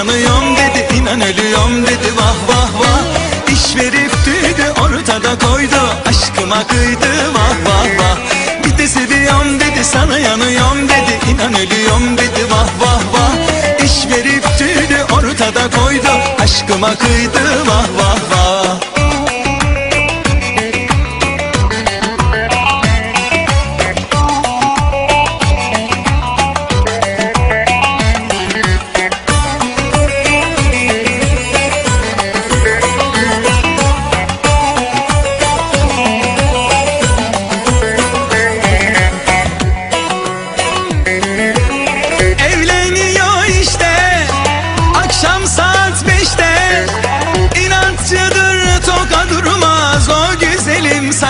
yanıyorum dedi inan ölüyorum dedi. Vah vah vah. İş verip tüydü ortada koydu. Aşkıma kıydı vah vah vah. Bir de seviyorum dedi sana yanıyorum dedi. İnan ölüyorum dedi vah vah vah. İş verip tüydü ortada koydu. Aşkıma kıydı vah vah vah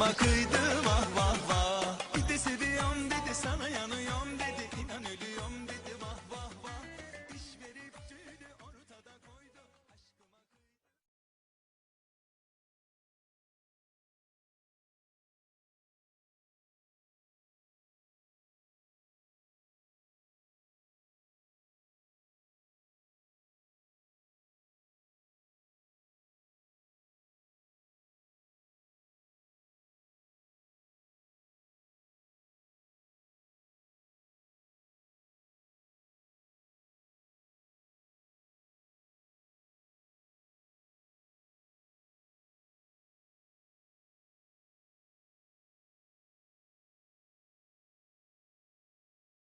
Kafama kıydım